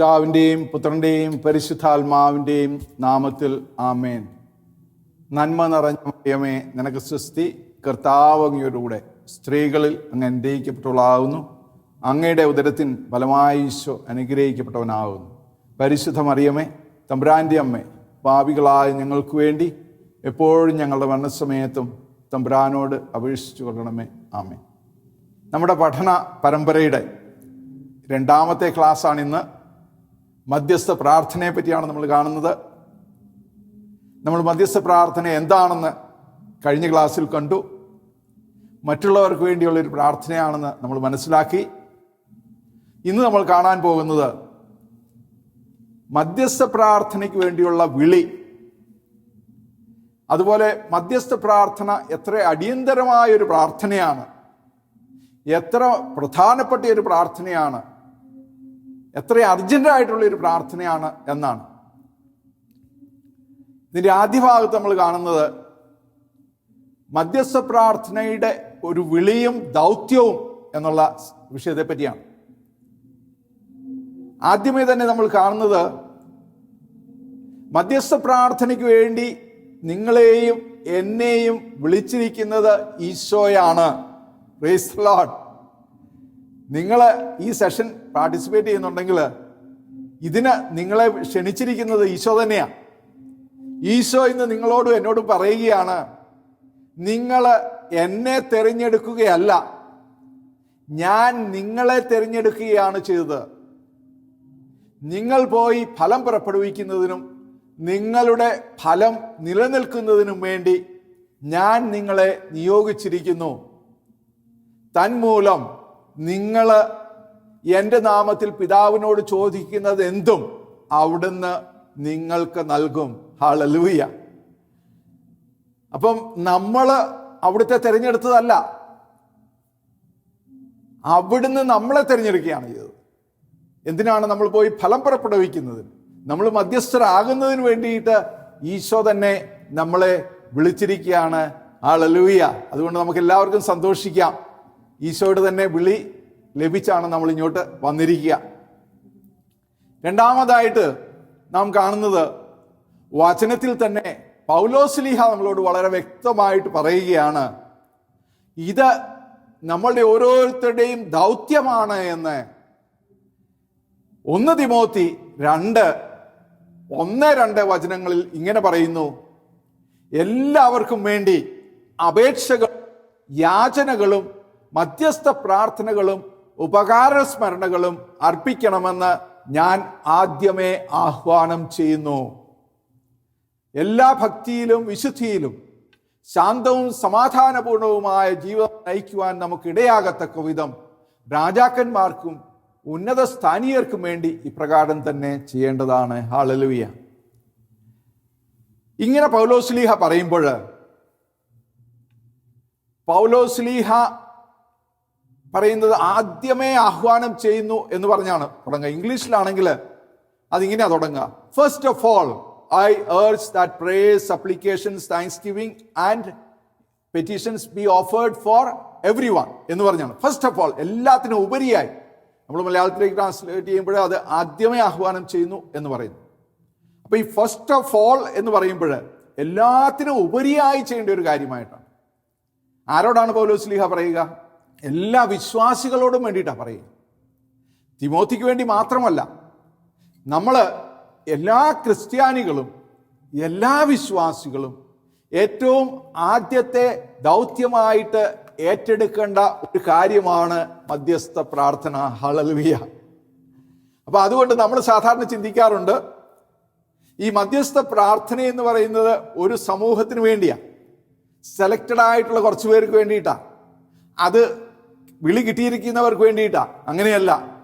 പിതാവിന്റെയും പുത്രന്റെയും പരിശുദ്ധാത്മാവിന്റെയും നാമത്തിൽ ആമേൻ. നന്മ നിറഞ്ഞ മറിയമേ നിനക്ക് സൃഷ്ടി കർത്താവങ്ങയോടുകൂടെ സ്ത്രീകളിൽ അങ്ങ് അനുഗ്രഹിക്കപ്പെട്ടവളാകുന്നു. അങ്ങയുടെ ഉദരത്തിൻ ഫലമായി ഈശോ അനുഗ്രഹിക്കപ്പെട്ടവനാകുന്നു. പരിശുദ്ധ മറിയമേ തമ്പുരാന്റെ അമ്മേ പാപികളായ ഞങ്ങൾക്ക് വേണ്ടി എപ്പോഴും ഞങ്ങളുടെ മരണസമയത്തും തമ്പുരാനോട് അപേക്ഷിച്ചു കൊള്ളണമേ. ആമേ നമ്മുടെ പഠന പരമ്പരയുടെ രണ്ടാമത്തെ ക്ലാസ്സാണ് ഇന്ന്. മധ്യസ്ഥ പ്രാർത്ഥനയെ പറ്റിയാണ് നമ്മൾ കാണുന്നത്. നമ്മൾ മധ്യസ്ഥ പ്രാർത്ഥന എന്താണെന്ന് കഴിഞ്ഞ ക്ലാസ്സിൽ കണ്ടു. മറ്റുള്ളവർക്ക് വേണ്ടിയുള്ള ഒരു പ്രാർത്ഥനയാണെന്ന് നമ്മൾ മനസ്സിലാക്കി. ഇന്ന് നമ്മൾ കാണാൻ പോകുന്നത് മധ്യസ്ഥ പ്രാർത്ഥനയ്ക്ക് വേണ്ടിയുള്ള വിളി. അതുപോലെ മധ്യസ്ഥ പ്രാർത്ഥന എത്ര അടിയന്തരമായ ഒരു പ്രാർത്ഥനയാണ്. എത്ര പ്രധാനപ്പെട്ട ഒരു പ്രാർത്ഥനയാണ്. എത്ര അർജന്റായിട്ടുള്ള ഒരു പ്രാർത്ഥനയാണ് എന്നാണ്. ഇതിന്റെ ആദ്യ ഭാഗത്ത് നമ്മൾ കാണുന്നത് മധ്യസ്ഥ പ്രാർത്ഥനയുടെ ഒരു വിളിയും ദൗത്യവും എന്നുള്ള വിഷയത്തെ പറ്റിയാണ് ആദ്യമേ തന്നെ നമ്മൾ കാണുന്നത് മധ്യസ്ഥ പ്രാർത്ഥനയ്ക്ക് വേണ്ടി നിങ്ങളെയും എന്നെയും വിളിച്ചിരിക്കുന്നത് ഈശോയാണ്. ലോഡ് നിങ്ങൾ ഈ സെഷൻ പാർട്ടിസിപ്പേറ്റ് ചെയ്യുന്നുണ്ടെങ്കിൽ ഇതിന് നിങ്ങളെ ക്ഷണിച്ചിരിക്കുന്നത് ഈശോ തന്നെയാണ് ഈശോ ഇന്ന് നിങ്ങളോടും എന്നോടും പറയുകയാണ് നിങ്ങൾ എന്നെ തിരഞ്ഞെടുക്കുകയല്ല ഞാൻ നിങ്ങളെ തിരഞ്ഞെടുക്കുകയാണ് ചെയ്തത്. നിങ്ങൾ പോയി ഫലം പുറപ്പെടുവിക്കുന്നതിനും നിങ്ങളുടെ ഫലം നിലനിൽക്കുന്നതിനും വേണ്ടി ഞാൻ നിങ്ങളെ നിയോഗിച്ചിരിക്കുന്നു. തന്മൂലം നിങ്ങൾ എന്റെ നാമത്തിൽ പിതാവിനോട് ചോദിക്കുന്നത് എന്തും അവിടുന്ന് നിങ്ങൾക്ക് നൽകും. ഹാളലൂയ അപ്പം നമ്മൾ അവിടുത്തെ തിരഞ്ഞെടുത്തതല്ല. അവിടുന്ന് നമ്മളെ തിരഞ്ഞെടുക്കുകയാണ് ചെയ്തത്. എന്തിനാണ് നമ്മൾ പോയി ഫലം പുറപ്പെടുവിക്കുന്നതിന് നമ്മൾ മധ്യസ്ഥരാകുന്നതിന് വേണ്ടിയിട്ട് ഈശോ തന്നെ നമ്മളെ വിളിച്ചിരിക്കുകയാണ്. ആളലൂയ അതുകൊണ്ട് നമുക്ക് എല്ലാവർക്കും സന്തോഷിക്കാം. ഈശോയുടെ തന്നെ വിളി ലഭിച്ചാണ് നമ്മൾ ഇങ്ങോട്ട് വന്നിരിക്കുക. രണ്ടാമതായിട്ട് നാം കാണുന്നത് വചനത്തിൽ തന്നെ പൗലോസ്ലിഹ നമ്മളോട് വളരെ വ്യക്തമായിട്ട് പറയുകയാണ് ഇത് നമ്മളുടെ ഓരോരുത്തരുടെയും ദൗത്യമാണ് എന്ന്. ഒന്ന് തിമോത്തി രണ്ട് ഒന്ന് രണ്ട് വചനങ്ങളിൽ ഇങ്ങനെ പറയുന്നു എല്ലാവർക്കും വേണ്ടി അപേക്ഷകൾ യാചനകളും മധ്യസ്ഥ പ്രാർത്ഥനകളും ഉപകാര സ്മരണകളും അർപ്പിക്കണമെന്ന് ഞാൻ ആദ്യമേ ആഹ്വാനം ചെയ്യുന്നു. എല്ലാ ഭക്തിയിലും വിശുദ്ധിയിലും ശാന്തവും സമാധാനപൂർണവുമായ ജീവിതം നയിക്കുവാൻ നമുക്ക് ഇടയാകത്തക്ക വിധം രാജാക്കന്മാർക്കും ഉന്നത സ്ഥാനീയർക്കും വേണ്ടി ഇപ്രകാരം തന്നെ ചെയ്യേണ്ടതാണ്. ഹാളലുവിയ ഇങ്ങനെ പൗലോസ്ലീഹ പറയുമ്പോൾ പൗലോസ്ലീഹ പറയുന്നത് ആദ്യമേ ആഹ്വാനം ചെയ്യുന്നു എന്ന് പറഞ്ഞാണ്. തുടങ്ങുക ഇംഗ്ലീഷിലാണെങ്കിൽ അതിങ്ങനെയാ തുടങ്ങുക first of all I urge that prayers applications thanksgiving and petitions be offered for everyone എന്ന് പറഞ്ഞാണ്. ഫസ്റ്റ് ഓഫ് ഓൾ എല്ലാത്തിനും ഉപരിയായി. നമ്മൾ മലയാളത്തിലേക്ക് ട്രാൻസ്ലേറ്റ് ചെയ്യുമ്പോൾ അത് ആദ്യമേ ആഹ്വാനം ചെയ്യുന്നു എന്ന് പറയുന്നു. അപ്പൊ ഈ ഫസ്റ്റ് ഓഫ് ഓൾ എന്ന് പറയുമ്പോൾ എല്ലാത്തിനും ഉപരിയായി ചെയ്യേണ്ട ഒരു കാര്യമായിട്ടാണ്. ആരോടാണ് പൗലോസ്ലിഹ പറയുക? എല്ലാ വിശ്വാസികളോടും വേണ്ടിയിട്ടാണ് പറയുക. തിമോത്തിക്ക് വേണ്ടി മാത്രമല്ല നമ്മൾ എല്ലാ ക്രിസ്ത്യാനികളും എല്ലാ വിശ്വാസികളും ഏറ്റവും ആദ്യത്തെ ദൗത്യമായിട്ട് ഏറ്റെടുക്കേണ്ട ഒരു കാര്യമാണ് മധ്യസ്ഥ പ്രാർത്ഥന. ഹളൽവിയ അപ്പോൾ അതുകൊണ്ട് നമ്മൾ സാധാരണ ചിന്തിക്കാറുണ്ട് ഈ മധ്യസ്ഥ പ്രാർത്ഥന എന്ന് പറയുന്നത് ഒരു സമൂഹത്തിന് വേണ്ടിയാണ് സെലക്റ്റഡ് ആയിട്ടുള്ള കുറച്ച് പേർക്ക് വേണ്ടിയിട്ടാണ് അത് വിളി കിട്ടിയിരിക്കുന്നവർക്ക് വേണ്ടിയിട്ടാണ് അങ്ങനെയല്ല.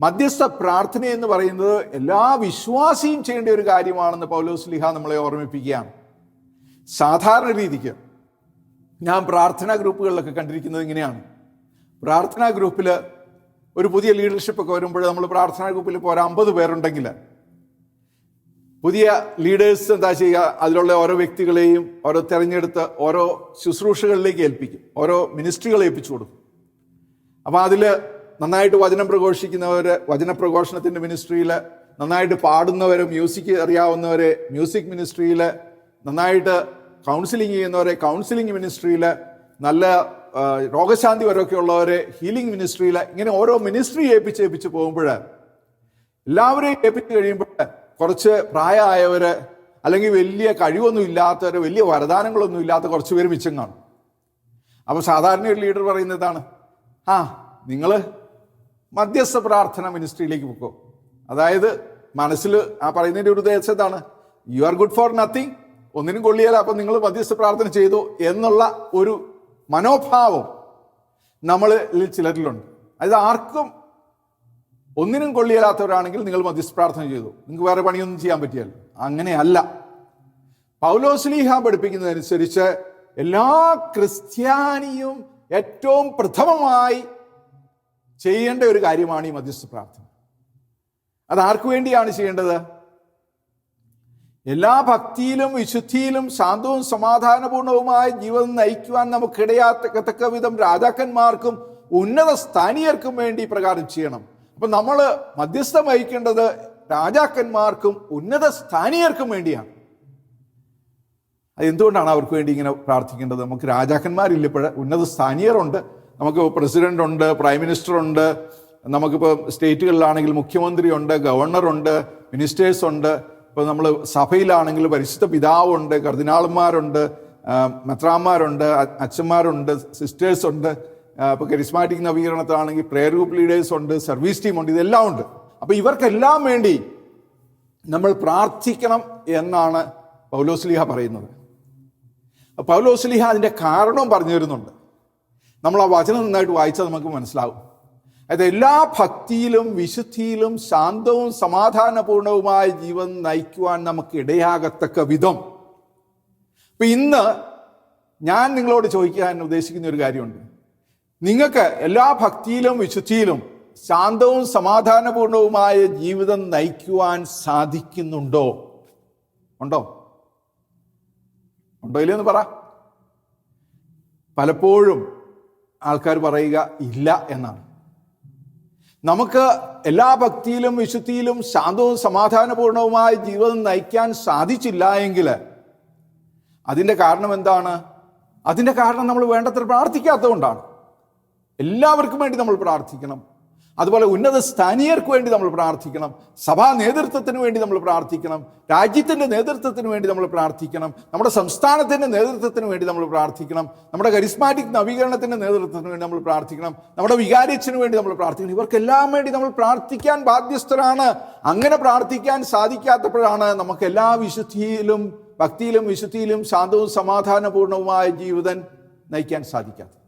മധ്യസ്ഥ പ്രാർത്ഥന എന്ന് പറയുന്നത് എല്ലാ വിശ്വാസിയും ചെയ്യേണ്ട ഒരു കാര്യമാണെന്ന് പൗലോസ് ലിഹ നമ്മളെ ഓർമ്മിപ്പിക്കുകയാണ്. സാധാരണ രീതിക്ക് ഞാൻ പ്രാർത്ഥനാ ഗ്രൂപ്പുകളിലൊക്കെ കണ്ടിരിക്കുന്നത് ഇങ്ങനെയാണ്. പ്രാർത്ഥനാ ഗ്രൂപ്പിൽ ഒരു പുതിയ ലീഡർഷിപ്പ് ഒക്കെ വരുമ്പോൾ നമ്മൾ പ്രാർത്ഥനാ ഗ്രൂപ്പിൽ ഇപ്പോൾ ഒരു അമ്പത് പേരുണ്ടെങ്കിൽ പുതിയ ലീഡേഴ്സ് എന്താ ചെയ്യുക? അതിലുള്ള ഓരോ വ്യക്തികളെയും ഓരോ തിരഞ്ഞെടുത്ത് ഓരോ ശുശ്രൂഷകളിലേക്ക് ഏൽപ്പിക്കും. ഓരോ മിനിസ്ട്രികളെ ഏൽപ്പിച്ചു കൊടുക്കും. അപ്പോൾ അതിൽ നന്നായിട്ട് വചനം പ്രഘോഷിക്കുന്നവർ വചന പ്രഘോഷണത്തിന്റെ മിനിസ്ട്രിയിൽ നന്നായിട്ട് പാടുന്നവർ മ്യൂസിക് അറിയാവുന്നവർ മ്യൂസിക് മിനിസ്ട്രിയിൽ നന്നായിട്ട് കൗൺസിലിംഗ് ചെയ്യുന്നവരെ കൗൺസിലിംഗ് മിനിസ്ട്രിയിൽ നല്ല രോഗശാന്തി വരൊക്കെ ഉള്ളവരെ ഹീലിംഗ് മിനിസ്ട്രിയിൽ ഇങ്ങനെ ഓരോ മിനിസ്ട്രി ഏൽപ്പിച്ച് ഏൽപ്പിച്ച് പോകുമ്പോൾ എല്ലാവരെയും ഏൽപ്പിച്ച് കഴിയുമ്പോൾ കുറച്ച് പ്രായമായവർ അല്ലെങ്കിൽ വലിയ കഴിവൊന്നും ഇല്ലാത്തവർ വലിയ വരദാനങ്ങളൊന്നും ഇല്ലാത്ത കുറച്ച് പേര് മിച്ചം കാണും. അപ്പൊ സാധാരണ ഒരു ലീഡർ പറയുന്നതാണ് ആ നിങ്ങൾ മധ്യസ്ഥ പ്രാർത്ഥന മിനിസ്ട്രിയിലേക്ക് പോക്കോ. അതായത് മനസ്സിൽ ആ പറയുന്നതിന്റെ ഒരു ഉദ്ദേശം എന്താണ്? You are good for nothing ഒന്നിനും കൊള്ളിയാൽ അപ്പം നിങ്ങൾ മധ്യസ്ഥ പ്രാർത്ഥന ചെയ്തു എന്നുള്ള ഒരു മനോഭാവം നമ്മളിൽ ചിലരിലുണ്ട്. അതായത് ആർക്കും ഒന്നിനും കൊള്ളിയല്ലാത്തവരാണെങ്കിൽ നിങ്ങൾ മധ്യസ്ഥ പ്രാർത്ഥന ചെയ്തു. നിങ്ങൾക്ക് വേറെ പണിയൊന്നും ചെയ്യാൻ പറ്റിയാൽ. അങ്ങനെയല്ല. പൗലോസ്ലീഹ പഠിപ്പിക്കുന്നതനുസരിച്ച് എല്ലാ ക്രിസ്ത്യാനിയും ഏറ്റവും പ്രഥമമായി ചെയ്യേണ്ട ഒരു കാര്യമാണ് ഈ മധ്യസ്ഥ പ്രാർത്ഥന. അത് ആർക്കു വേണ്ടിയാണ് ചെയ്യേണ്ടത്? എല്ലാ ഭക്തിയിലും വിശുദ്ധിയിലും ശാന്തവും സമാധാനപൂർണവുമായ ജീവിതം നയിക്കുവാൻ നമുക്കിടയാത്തക്ക വിധം രാജാക്കന്മാർക്കും ഉന്നത സ്ഥാനീയർക്കും വേണ്ടി പ്രകാരം ചെയ്യണം. അപ്പൊ നമ്മൾ മധ്യസ്ഥം വഹിക്കേണ്ടത് രാജാക്കന്മാർക്കും ഉന്നത സ്ഥാനീയർക്കും വേണ്ടിയാണ്. അത് എന്തുകൊണ്ടാണ് അവർക്ക് വേണ്ടി ഇങ്ങനെ പ്രാർത്ഥിക്കേണ്ടത്? നമുക്ക് രാജാക്കന്മാരില്ല ഇപ്പോൾ ഉന്നത സ്ഥാനീയരുണ്ട്. നമുക്ക് പ്രസിഡന്റ് ഉണ്ട് പ്രൈം മിനിസ്റ്റർ ഉണ്ട് നമുക്കിപ്പോൾ സ്റ്റേറ്റുകളിലാണെങ്കിൽ മുഖ്യമന്ത്രി ഉണ്ട് ഗവർണറുണ്ട് മിനിസ്റ്റേഴ്സ് ഉണ്ട് ഇപ്പോൾ നമ്മൾ സഭയിലാണെങ്കിൽ പരിശുദ്ധ പിതാവുണ്ട് കർദിനാളന്മാരുണ്ട് മെത്രാന്മാരുണ്ട് അച്ഛന്മാരുണ്ട് സിസ്റ്റേഴ്സ് ഉണ്ട് ഇപ്പോൾ കരിസ്മാറ്റിക് നവീകരണത്തിലാണെങ്കിൽ പ്രെയർ ഗ്രൂപ്പ് ലീഡേഴ്സ് ഉണ്ട് സർവീസ് ടീം ഉണ്ട് ഇതെല്ലാം ഉണ്ട്. അപ്പോൾ ഇവർക്കെല്ലാം വേണ്ടി നമ്മൾ പ്രാർത്ഥിക്കണം എന്നാണ് പൗലോസ്ലിഹ പറയുന്നത്. പൗലോസ്ലിഹ അതിന്റെ കാരണവും പറഞ്ഞു തരുന്നുണ്ട്. നമ്മൾ ആ വചനം നന്നായിട്ട് വായിച്ചാൽ നമുക്ക് മനസ്സിലാവും. അതായത് എല്ലാ ഭക്തിയിലും വിശുദ്ധിയിലും ശാന്തവും സമാധാനപൂർണവുമായ ജീവൻ നയിക്കുവാൻ നമുക്ക് ഇടയാകത്തക്ക വിധം. അപ്പം ഇന്ന് ഞാൻ നിങ്ങളോട് ചോദിക്കാൻ ഉദ്ദേശിക്കുന്ന ഒരു കാര്യമുണ്ട്. നിങ്ങൾക്ക് എല്ലാ ഭക്തിയിലും വിശുദ്ധിയിലും ശാന്തവും സമാധാനപൂർണവുമായ ജീവിതം നയിക്കുവാൻ സാധിക്കുന്നുണ്ടോ? ഉണ്ടോ? ഉണ്ടോ ഇല്ലെന്ന് പറ. പലപ്പോഴും ആൾക്കാർ പറയുക ഇല്ല എന്നാണ്. നമുക്ക് എല്ലാ ഭക്തിയിലും വിശുദ്ധിയിലും ശാന്തവും സമാധാനപൂർണവുമായ ജീവിതം നയിക്കാൻ സാധിച്ചില്ല എങ്കിൽ അതിന്റെ കാരണം എന്താണ്? അതിന്റെ കാരണം നമ്മൾ വേണ്ടത്ര പ്രാർത്ഥിക്കാത്തതുകൊണ്ടാണ്. എല്ലാവർക്കും വേണ്ടി നമ്മൾ പ്രാർത്ഥിക്കണം. അതുപോലെ ഉന്നത സ്ഥാനീയർക്ക് വേണ്ടി നമ്മൾ പ്രാർത്ഥിക്കണം. സഭാ നേതൃത്വത്തിന് വേണ്ടി നമ്മൾ പ്രാർത്ഥിക്കണം. രാജ്യത്തിന്റെ നേതൃത്വത്തിന് വേണ്ടി നമ്മൾ പ്രാർത്ഥിക്കണം. നമ്മുടെ സംസ്ഥാനത്തിന്റെ നേതൃത്വത്തിന് വേണ്ടി നമ്മൾ പ്രാർത്ഥിക്കണം. നമ്മുടെ കരിസ്മാറ്റിക് നവീകരണത്തിന്റെ നേതൃത്വത്തിന് വേണ്ടി നമ്മൾ പ്രാർത്ഥിക്കണം. നമ്മുടെ വികാരിച്ചിന് വേണ്ടി നമ്മൾ പ്രാർത്ഥിക്കണം. ഇവർക്കെല്ലാം വേണ്ടി നമ്മൾ പ്രാർത്ഥിക്കാൻ ബാധ്യസ്ഥരാണ്. അങ്ങനെ പ്രാർത്ഥിക്കാൻ സാധിക്കാത്തപ്പോഴാണ് നമുക്ക് എല്ലാ വിശുദ്ധിയിലും ഭക്തിയിലും വിശുദ്ധിയിലും ശാന്തവും സമാധാനപൂർണവുമായ ജീവിതം നയിക്കാൻ സാധിക്കാത്തത്.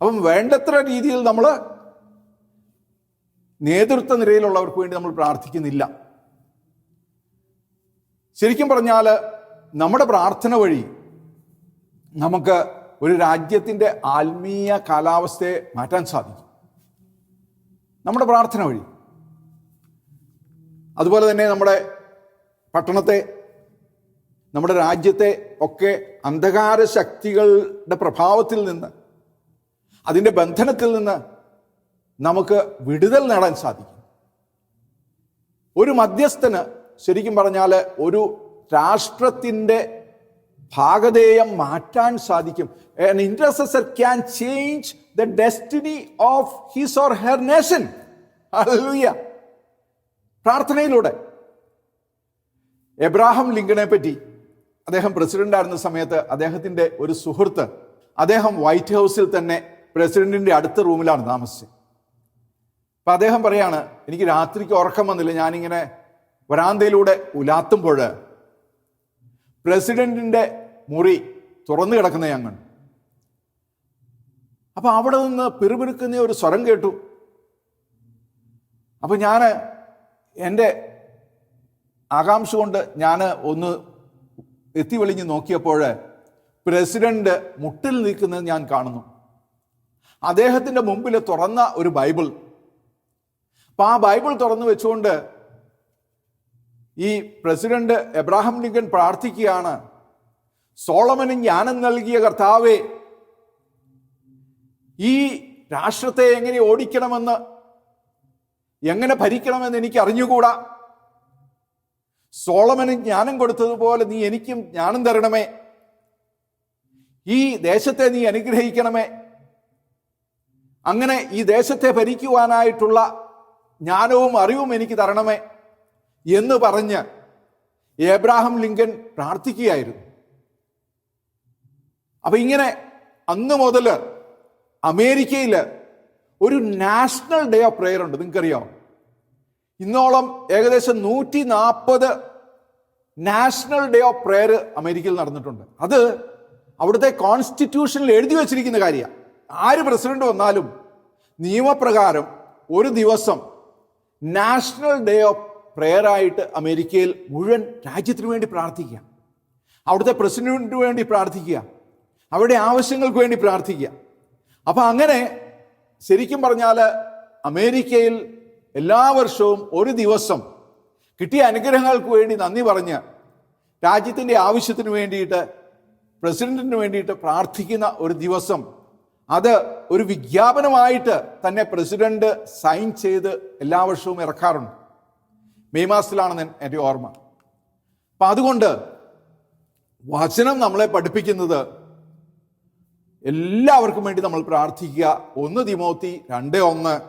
അപ്പം വേണ്ടത്ര രീതിയിൽ നമ്മൾ നേതൃത്വ നിരയിലുള്ളവർക്ക് വേണ്ടി നമ്മൾ പ്രാർത്ഥിക്കുന്നില്ല. ശരിക്കും പറഞ്ഞാൽ നമ്മുടെ പ്രാർത്ഥന വഴി നമുക്ക് ഒരു രാജ്യത്തിന്റെ ആത്മീയ കാലാവസ്ഥയെ മാറ്റാൻ സാധിക്കും. നമ്മുടെ പ്രാർത്ഥന വഴി. അതുപോലെ തന്നെ നമ്മുടെ പട്ടണത്തെ നമ്മുടെ രാജ്യത്തെ ഒക്കെ അന്ധകാര ശക്തികളുടെ പ്രഭാവത്തിൽ നിന്ന് അതിന്റെ ബന്ധനത്തിൽ നിന്ന് നമുക്ക് വിടുതൽ നേടാൻ സാധിക്കും. ഒരു മധ്യസ്ഥന് ശരിക്കും പറഞ്ഞാൽ ഒരു രാഷ്ട്രത്തിന്റെ ഭാഗധേയം മാറ്റാൻ സാധിക്കും. An intercessor can change the destiny of his or her nation പ്രാർത്ഥനയിലൂടെ. എബ്രാഹാം ലിങ്കനെ പറ്റി അദ്ദേഹം പ്രസിഡന്റ് ആയിരുന്ന സമയത്ത് അദ്ദേഹത്തിന്റെ ഒരു സുഹൃത്ത് അദ്ദേഹം വൈറ്റ് ഹൗസിൽ തന്നെ പ്രസിഡന്റിന്റെ അടുത്ത റൂമിലാണ് താമസിച്ചത്. അപ്പൊ അദ്ദേഹം പറയാണ് എനിക്ക് രാത്രിക്ക് ഉറക്കം വന്നില്ല. ഞാനിങ്ങനെ വരാന്തയിലൂടെ ഉലാത്തുമ്പോൾ പ്രസിഡന്റിന്റെ മുറി തുറന്നു കിടക്കുന്ന കണ്ടു. അപ്പൊ അവിടെ നിന്ന് പിറുപിറുക്കുന്ന ഒരു സ്വരം കേട്ടു. അപ്പൊ ഞാൻ എന്റെ ആകാംക്ഷ കൊണ്ട് ഞാൻ ഒന്ന് എത്തി വെളിഞ്ഞ് നോക്കിയപ്പോൾ പ്രസിഡന്റ് മുട്ടിൽ നിൽക്കുന്നത് ഞാൻ കാണുന്നു. അദ്ദേഹത്തിന്റെ മുമ്പിൽ തുറന്ന ഒരു ബൈബിൾ. അപ്പൊ ആ ബൈബിൾ തുറന്നു വെച്ചുകൊണ്ട് ഈ പ്രസിഡന്റ് എബ്രാഹിം ലിങ്കൻ പ്രാർത്ഥിക്കുകയാണ് സോളമന് ജ്ഞാനം നൽകിയ കർത്താവെ ഈ രാഷ്ട്രത്തെ എങ്ങനെ ഓടിക്കണമെന്ന് എങ്ങനെ ഭരിക്കണമെന്ന് എനിക്ക് അറിഞ്ഞുകൂടാ? സോളമന് ജ്ഞാനം കൊടുത്തതുപോലെ നീ എനിക്കും ജ്ഞാനം തരണമേ. ഈ ദേശത്തെ നീ അനുഗ്രഹിക്കണമേ. അങ്ങനെ ഈ ദേശത്തെ ഭരിക്കുവാനായിട്ടുള്ള ജ്ഞാനവും അറിവും എനിക്ക് തരണമേ എന്ന് പറഞ്ഞ് ഏബ്രാഹം ലിങ്കൻ പ്രാർത്ഥിക്കുകയായിരുന്നു. അപ്പൊ ഇങ്ങനെ അന്ന് മുതൽ അമേരിക്കയിൽ ഒരു നാഷണൽ ഡേ ഓഫ് പ്രെയർ ഉണ്ട്. നിങ്ങൾക്കറിയാം ഇന്നോളം ഏകദേശം നൂറ്റി നാൽപ്പത് നാഷണൽ ഡേ ഓഫ് പ്രെയർ അമേരിക്കയിൽ നടന്നിട്ടുണ്ട്. അത് അവിടുത്തെ കോൺസ്റ്റിറ്റ്യൂഷനിൽ എഴുതി വച്ചിരിക്കുന്ന കാര്യമാണ്. ആര് പ്രസിഡന്റ് വന്നാലും നിയമപ്രകാരം ഒരു ദിവസം നാഷണൽ ഡേ ഓഫ് പ്രെയർ ആയിട്ട് അമേരിക്കയിൽ മുഴുവൻ രാജ്യത്തിന് വേണ്ടി പ്രാർത്ഥിക്കുക. അവിടുത്തെ പ്രസിഡന്റിന് വേണ്ടി പ്രാർത്ഥിക്കുക. അവരുടെ ആവശ്യങ്ങൾക്ക് വേണ്ടി പ്രാർത്ഥിക്കുക. അപ്പം അങ്ങനെ ശരിക്കും പറഞ്ഞാൽ അമേരിക്കയിൽ എല്ലാ വർഷവും ഒരു ദിവസം കിട്ടിയ അനുഗ്രഹങ്ങൾക്ക് വേണ്ടി നന്ദി പറഞ്ഞ് രാജ്യത്തിന്റെ ആവശ്യത്തിന് വേണ്ടിയിട്ട് പ്രസിഡന്റിന് വേണ്ടിയിട്ട് പ്രാർത്ഥിക്കുന്ന ഒരു ദിവസം അത് ഒരു വിജ്ഞാപനമായിട്ട് തന്നെ പ്രസിഡന്റ് സൈൻ ചെയ്ത് എല്ലാ വർഷവും ഇറക്കാറുണ്ട്. മെയ് മാസത്തിലാണെന്ന് എന്റെ ഓർമ്മ. അപ്പം അതുകൊണ്ട് വചനം നമ്മളെ പഠിപ്പിക്കുന്നത് എല്ലാവർക്കും വേണ്ടി നമ്മൾ പ്രാർത്ഥിക്കുക. ഒന്ന് തിമോത്തി രണ്ട് ഒന്ന്.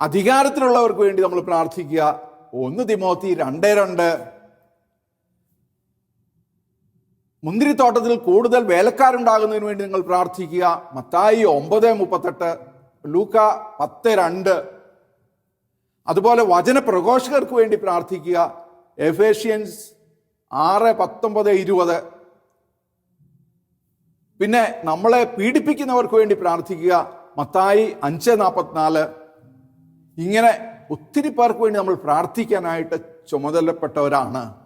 അധികാരത്തിലുള്ളവർക്ക് വേണ്ടി നമ്മൾ പ്രാർത്ഥിക്കുക. ഒന്ന് തിമോത്തി രണ്ട് രണ്ട്. മുന്തിരിത്തോട്ടത്തിൽ കൂടുതൽ വേലക്കാരുണ്ടാകുന്നതിന് വേണ്ടി നിങ്ങൾ പ്രാർത്ഥിക്കുക. മത്തായി ഒമ്പത് മുപ്പത്തെട്ട് ലൂക്ക പത്ത് രണ്ട്. അതുപോലെ വചന പ്രഘോഷകർക്ക് വേണ്ടി പ്രാർത്ഥിക്കുക. എഫേഷ്യൻസ് ആറ് പത്തൊമ്പത് ഇരുപത്. പിന്നെ നമ്മളെ പീഡിപ്പിക്കുന്നവർക്ക് വേണ്ടി പ്രാർത്ഥിക്കുക. മത്തായി അഞ്ച് നാൽപ്പത്തിനാല് ഇങ്ങനെ ഒത്തിരി പേർക്ക് വേണ്ടി നമ്മൾ പ്രാർത്ഥിക്കാനായിട്ട് ചുമതലപ്പെട്ടവരാണ്.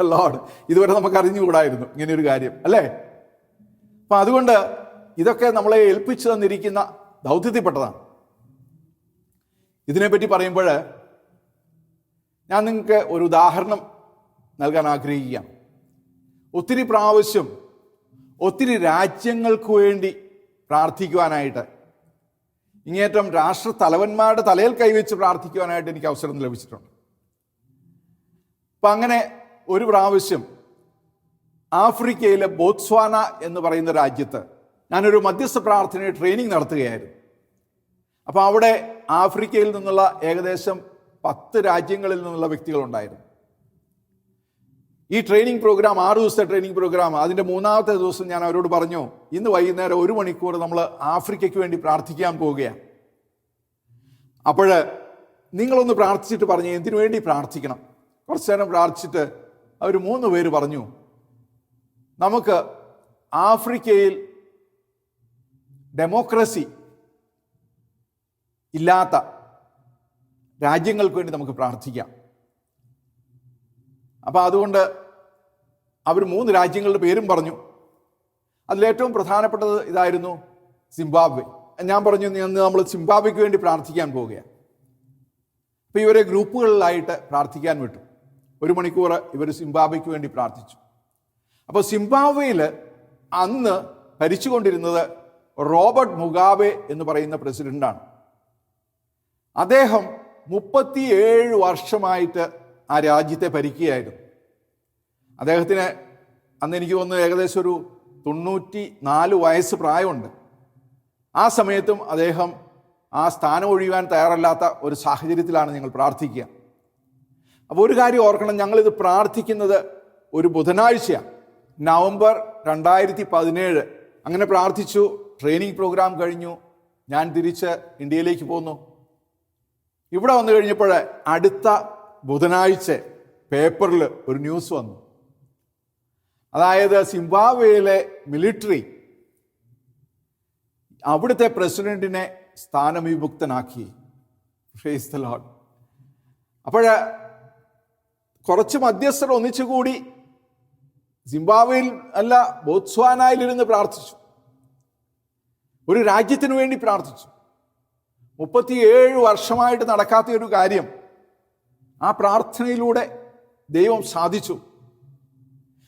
ലോർഡ് ഇതുവരെ നമുക്ക് അറിഞ്ഞുകൂടായിരുന്നു ഇങ്ങനെ ഒരു കാര്യം അല്ലേ? അപ്പം അതുകൊണ്ട് ഇതൊക്കെ നമ്മളെ ഏൽപ്പിച്ചു തന്നിരിക്കുന്ന ദൗത്യത്തിൽപ്പെട്ടതാണ്. ഇതിനെപ്പറ്റി പറയുമ്പോൾ ഞാൻ നിങ്ങൾക്ക് ഒരു ഉദാഹരണം നൽകാൻ ആഗ്രഹിക്കുകയാണ്. ഒത്തിരി പ്രാവശ്യം ഒത്തിരി രാജ്യങ്ങൾക്ക് വേണ്ടി പ്രാർത്ഥിക്കുവാനായിട്ട് ഇങ്ങേറ്റം രാഷ്ട്ര തലവന്മാരുടെ തലയിൽ കൈവച്ച് പ്രാർത്ഥിക്കുവാനായിട്ട് എനിക്ക് അവസരം ലഭിച്ചിട്ടുണ്ട്. അപ്പം അങ്ങനെ ഒരു പ്രാവശ്യം ആഫ്രിക്കയിലെ ബോത്സ്വാന എന്ന് പറയുന്ന രാജ്യത്ത് ഞാനൊരു മധ്യസ്ഥ പ്രാർത്ഥനയെ ട്രെയിനിങ് നടത്തുകയായിരുന്നു. അപ്പോൾ അവിടെ ആഫ്രിക്കയിൽ നിന്നുള്ള ഏകദേശം പത്ത് രാജ്യങ്ങളിൽ നിന്നുള്ള വ്യക്തികളുണ്ടായിരുന്നു ഈ ട്രെയിനിങ് പ്രോഗ്രാം ആറ് ദിവസത്തെ ട്രെയിനിങ് പ്രോഗ്രാം അതിന്റെ മൂന്നാമത്തെ ദിവസം ഞാൻ അവരോട് പറഞ്ഞു ഇന്ന് വൈകുന്നേരം ഒരു മണിക്കൂർ നമ്മൾ ആഫ്രിക്കയ്ക്ക് വേണ്ടി പ്രാർത്ഥിക്കാൻ പോവുകയാണ്. അപ്പോൾ നിങ്ങളൊന്ന് പ്രാർത്ഥിച്ചിട്ട് പറഞ്ഞു എന്തിനു വേണ്ടി പ്രാർത്ഥിക്കണം? കുറച്ച് നേരം പ്രാർത്ഥിച്ചിട്ട് അവർ മൂന്ന് പേര് പറഞ്ഞു നമുക്ക് ആഫ്രിക്കയിൽ ഡെമോക്രസി ഇല്ലാത്ത രാജ്യങ്ങൾക്ക് വേണ്ടി നമുക്ക് പ്രാർത്ഥിക്കാം. അപ്പോൾ അതുകൊണ്ട് അവർ മൂന്ന് രാജ്യങ്ങളുടെ പേരും പറഞ്ഞു. അതിലേറ്റവും പ്രധാനപ്പെട്ടത് ഇതായിരുന്നു സിംബാബ്വെ. ഞാൻ പറഞ്ഞു ഇന്ന് നമ്മൾ സിംബാബ്വെക്ക് വേണ്ടി പ്രാർത്ഥിക്കാൻ പോവുകയാണ്. അപ്പോൾ ഇവരെ ഗ്രൂപ്പുകളിലായിട്ട് പ്രാർത്ഥിക്കാൻ വിട്ടു. ഒരു മണിക്കൂർ ഇവർ സിംബാബ്വയ്ക്ക് വേണ്ടി പ്രാർത്ഥിച്ചു. അപ്പോൾ സിംബാബ്വയിൽ അന്ന് ഭരിച്ചുകൊണ്ടിരുന്നത് റോബർട്ട് മുഗാബെ എന്ന് പറയുന്ന പ്രസിഡന്റാണ്. അദ്ദേഹം മുപ്പത്തിയേഴ് വർഷമായിട്ട് ആ രാജ്യത്തെ ഭരിക്കുകയായിരുന്നു. അദ്ദേഹത്തിന് അന്ന് എനിക്ക് തോന്നുന്നു ഏകദേശം ഒരു തൊണ്ണൂറ്റി നാല് വയസ്സ് പ്രായമുണ്ട്. ആ സമയത്തും അദ്ദേഹം ആ സ്ഥാനം ഒഴിയുവാൻ തയ്യാറല്ലാത്ത ഒരു സാഹചര്യത്തിലാണ് ഞങ്ങൾ പ്രാർത്ഥിക്കുക. അപ്പോൾ ഒരു കാര്യം ഓർക്കണം ഞങ്ങളിത് പ്രാർത്ഥിക്കുന്നത് ഒരു ബുധനാഴ്ചയാണ്. നവംബർ രണ്ടായിരത്തി പതിനേഴ് അങ്ങനെ പ്രാർത്ഥിച്ചു ട്രെയിനിങ് പ്രോഗ്രാം കഴിഞ്ഞു. ഞാൻ തിരിച്ച് ഇന്ത്യയിലേക്ക് പോന്നു. ഇവിടെ വന്നു കഴിഞ്ഞപ്പോൾ അടുത്ത ബുധനാഴ്ച പേപ്പറിൽ ഒരു ന്യൂസ് വന്നു. അതായത് സിംബാബ്വേയിലെ മിലിറ്ററി അവിടുത്തെ പ്രസിഡന്റിനെ സ്ഥാനവിമുക്തനാക്കി. അപ്പോൾ കുറച്ച് മധ്യസ്ഥർ ഒന്നിച്ചുകൂടി സിംബാബ്വേയിൽ അല്ല ബോത്സ്വാനായിലിരുന്ന് പ്രാർത്ഥിച്ചു. ഒരു രാജ്യത്തിന് വേണ്ടി പ്രാർത്ഥിച്ചു. മുപ്പത്തിയേഴ് വർഷമായിട്ട് നടക്കാത്ത ഒരു കാര്യം ആ പ്രാർത്ഥനയിലൂടെ ദൈവം സാധിച്ചു.